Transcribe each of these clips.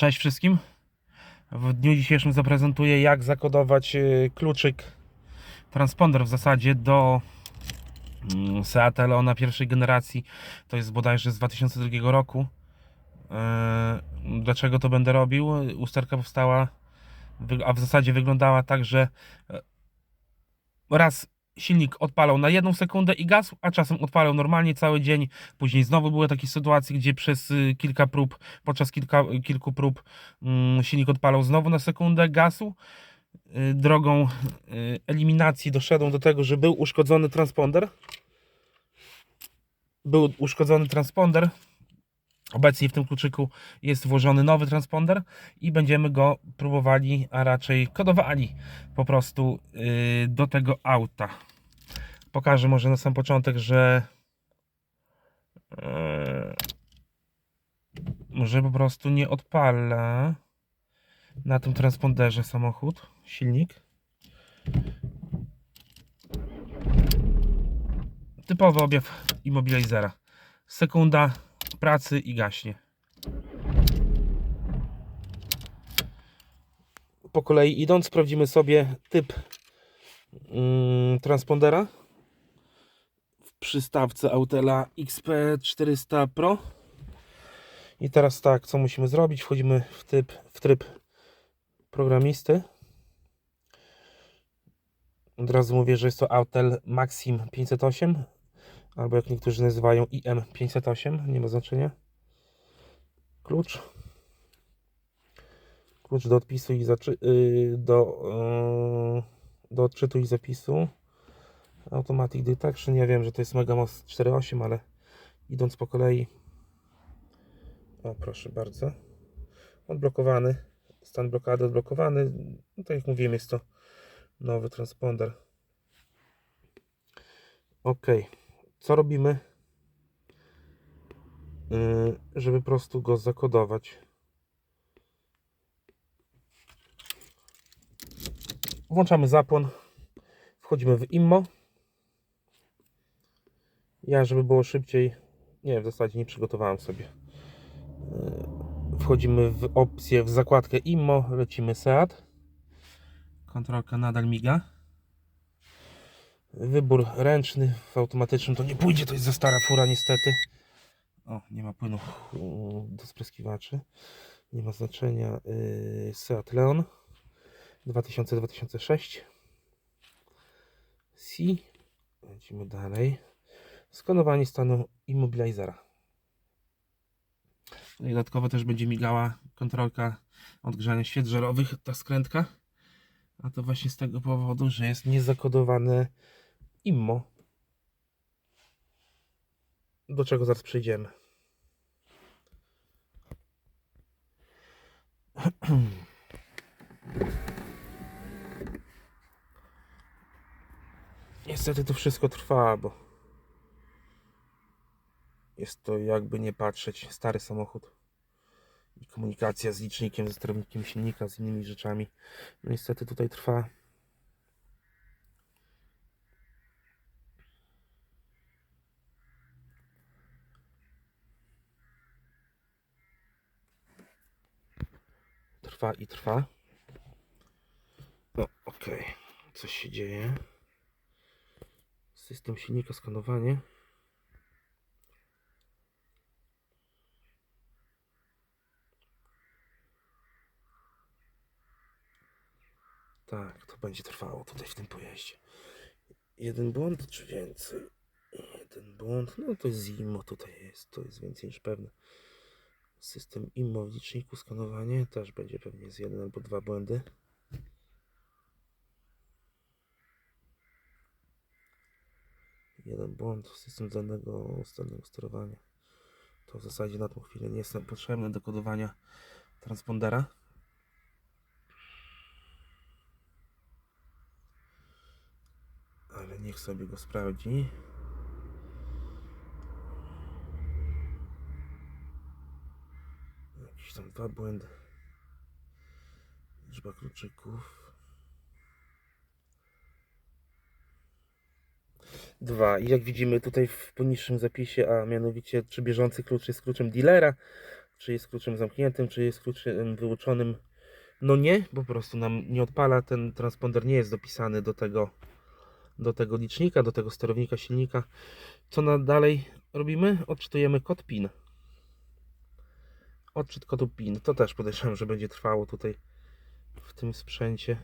Cześć wszystkim. W dniu dzisiejszym zaprezentuję jak zakodować y, kluczyk transponder w zasadzie do mm, Seat Leona pierwszej generacji. To jest bodajże z 2002 roku. Yy, Dlaczego to będę robił? Usterka powstała, a w zasadzie wyglądała tak, że e, raz silnik odpalał na jedną sekundę i gasł, a czasem odpalał normalnie cały dzień. Później znowu były takie sytuacje, gdzie przez y, kilka prób, podczas kilka, kilku prób mm, silnik odpalał znowu na sekundę, gasł. Y, Drogą y, eliminacji doszedłem do tego, że był uszkodzony transponder. Był uszkodzony transponder. Obecnie w tym kluczyku jest włożony nowy transponder i będziemy go próbowali, a raczej kodowali po prostu do tego auta. Pokażę może na sam początek, że yy, że po prostu nie odpala na tym transponderze samochód, silnik. Typowy objaw immobilizera. Sekunda pracy i gaśnie. Po kolei idąc, sprawdzimy sobie typ mm, transpondera przystawce Autela XP400 Pro. I teraz tak, co musimy zrobić? Wchodzimy w, typ, w tryb programisty. Od razu mówię, że jest to Autel Maxim 508 albo jak niektórzy nazywają IM508, nie ma znaczenia. Klucz. Klucz do odpisu i zaczy, yy, do, yy, do odczytu i zapisu. Automatic Detection. Ja wiem, że to jest Megamos 4.8, ale idąc po kolei. O, proszę bardzo. Odblokowany. Stan blokady odblokowany. No, tak jak mówiłem, jest to nowy transponder. Ok. Co robimy? Yy, żeby po prostu go zakodować. Włączamy zapłon. Wchodzimy w IMMO. Ja, żeby było szybciej, nie, w zasadzie nie przygotowałem sobie. Yy, Wchodzimy w opcję, w zakładkę IMMO, lecimy SEAT. Kontrolka nadal miga. Wybór ręczny w automatycznym to nie pójdzie, to jest za stara fura niestety. O, nie ma płynu yy, do spryskiwaczy. Nie ma znaczenia. Yy, Seat Leon 2000-2006. C. Lecimy dalej. Skanowanie stanu immobilizera. No i Dodatkowo też będzie migała kontrolka odgrzania świec ta skrętka. A to właśnie z tego powodu, że jest niezakodowane IMMO. Do czego zaraz przejdziemy. Niestety to wszystko trwa, bo jest to jakby nie patrzeć stary samochód i komunikacja z licznikiem, ze sterownikiem silnika, z innymi rzeczami. No niestety tutaj trwa. Trwa i trwa. No, okej. Coś się dzieje. System silnika, skanowanie. Tak, to będzie trwało tutaj w tym pojeździe. Jeden błąd czy więcej? Jeden błąd, no to jest IMO tutaj jest, to jest więcej niż pewne. System IMO w liczniku skanowanie też będzie pewnie z jeden albo dwa błędy. Jeden błąd, system zdalnego, zdalnego sterowania. To w zasadzie na tą chwilę nie jest nam potrzebne do kodowania transpondera. Ale niech sobie go sprawdzi. Jakieś tam dwa błędy. Liczba kluczyków. Dwa. I jak widzimy tutaj w poniższym zapisie, a mianowicie czy bieżący klucz jest kluczem dealera, czy jest kluczem zamkniętym, czy jest kluczem wyłączonym. No nie, po prostu nam nie odpala, ten transponder nie jest dopisany do tego, do tego licznika, do tego sterownika silnika. Co na dalej robimy? Odczytujemy kod PIN. Odczyt kodu PIN. To też podejrzewam, że będzie trwało tutaj w tym sprzęcie.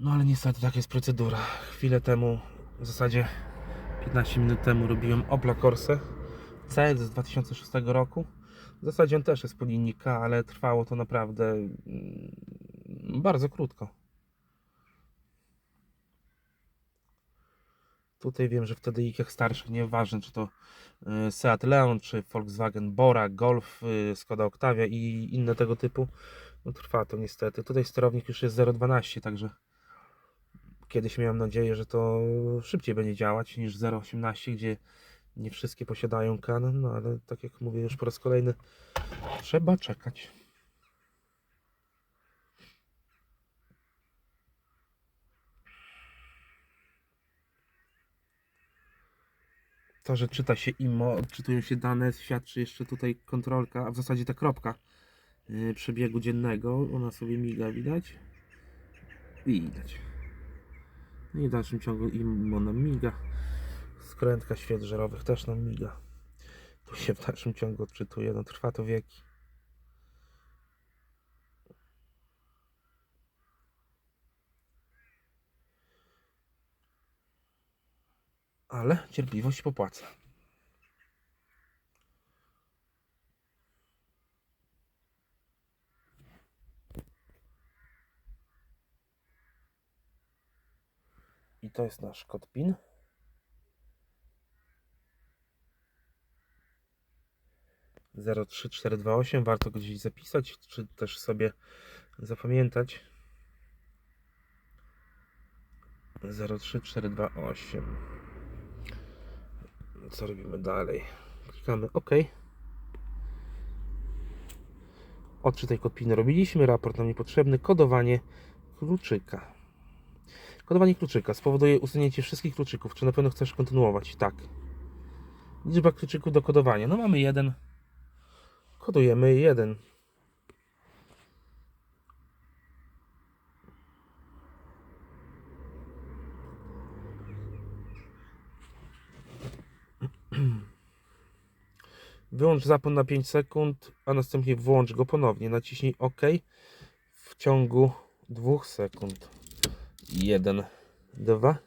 No ale niestety taka jest procedura. Chwilę temu, w zasadzie 15 minut temu robiłem Opla Corsa CS z 2006 roku. W zasadzie on też jest po linii K, ale trwało to naprawdę mm, bardzo krótko. Tutaj wiem, że w TDI-kach starszych, nieważne czy to y, Seat Leon, czy Volkswagen Bora, Golf, y, Skoda Octavia i inne tego typu, no trwa to niestety. Tutaj sterownik już jest 0,12, także kiedyś miałem nadzieję, że to szybciej będzie działać niż 0,18, gdzie nie wszystkie posiadają Canon, no ale tak jak mówię już po raz kolejny, trzeba czekać. To, że czyta się IMO, odczytują się dane, świadczy jeszcze tutaj kontrolka, a w zasadzie ta kropka yy, przebiegu dziennego, ona sobie miga, widać? Widać. No i w dalszym ciągu IMO nam miga. Skrętka świec żerowych też nam miga. Tu się w dalszym ciągu odczytuje, no trwa to wieki. Ale cierpliwość popłaca. I to jest nasz kod PIN. Zero trzy cztery dwa osiem. Warto go gdzieś zapisać, czy też sobie zapamiętać. 03428. Co robimy dalej? Klikamy OK. Odczytaj kod PIN robiliśmy, raport nam niepotrzebny, kodowanie kluczyka. Kodowanie kluczyka spowoduje usunięcie wszystkich kluczyków. Czy na pewno chcesz kontynuować? Tak. Liczba kluczyków do kodowania. No mamy jeden. Kodujemy jeden. Wyłącz zapłon na 5 sekund, a następnie włącz go ponownie. Naciśnij OK w ciągu 2 sekund. 1, 2,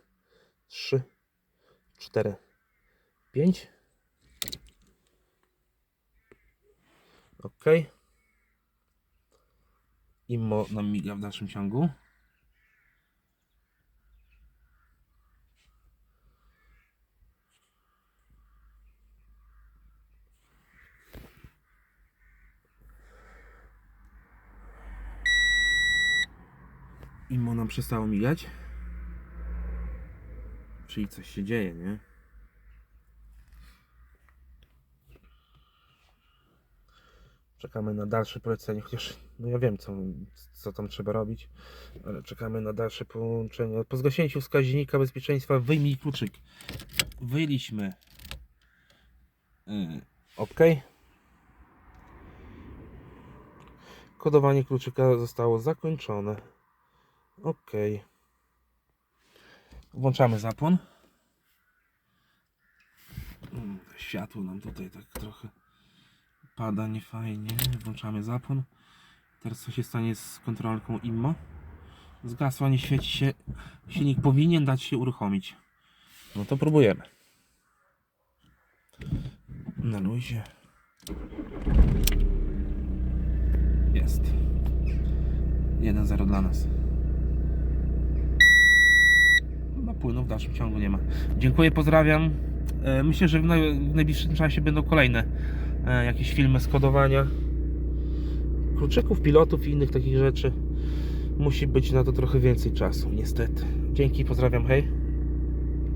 3, 4, 5. OK. Imo nam miga w dalszym ciągu. Imo nam przestało migać. Czyli coś się dzieje, nie? Czekamy na dalsze polecenie, chociaż no ja wiem co, co tam trzeba robić, ale czekamy na dalsze połączenie. Po zgasięciu wskaźnika bezpieczeństwa wyjmij kluczyk. Wyjęliśmy. Yy, OK. Kodowanie kluczyka zostało zakończone. OK. Włączamy zapłon. Mm, Światło nam tutaj tak trochę pada niefajnie. Włączamy zapłon. Teraz co się stanie z kontrolką IMMO? Zgasła, nie świeci się. Silnik powinien dać się uruchomić. No to próbujemy. Na luzie. Jest. 1-0 dla nas. No płynu w dalszym ciągu nie ma. Dziękuję, pozdrawiam. E, Myślę, że w, naj, w najbliższym czasie będą kolejne e, jakieś filmy z kodowania kluczyków, pilotów i innych takich rzeczy. Musi być na to trochę więcej czasu, niestety. Dzięki, pozdrawiam, hej.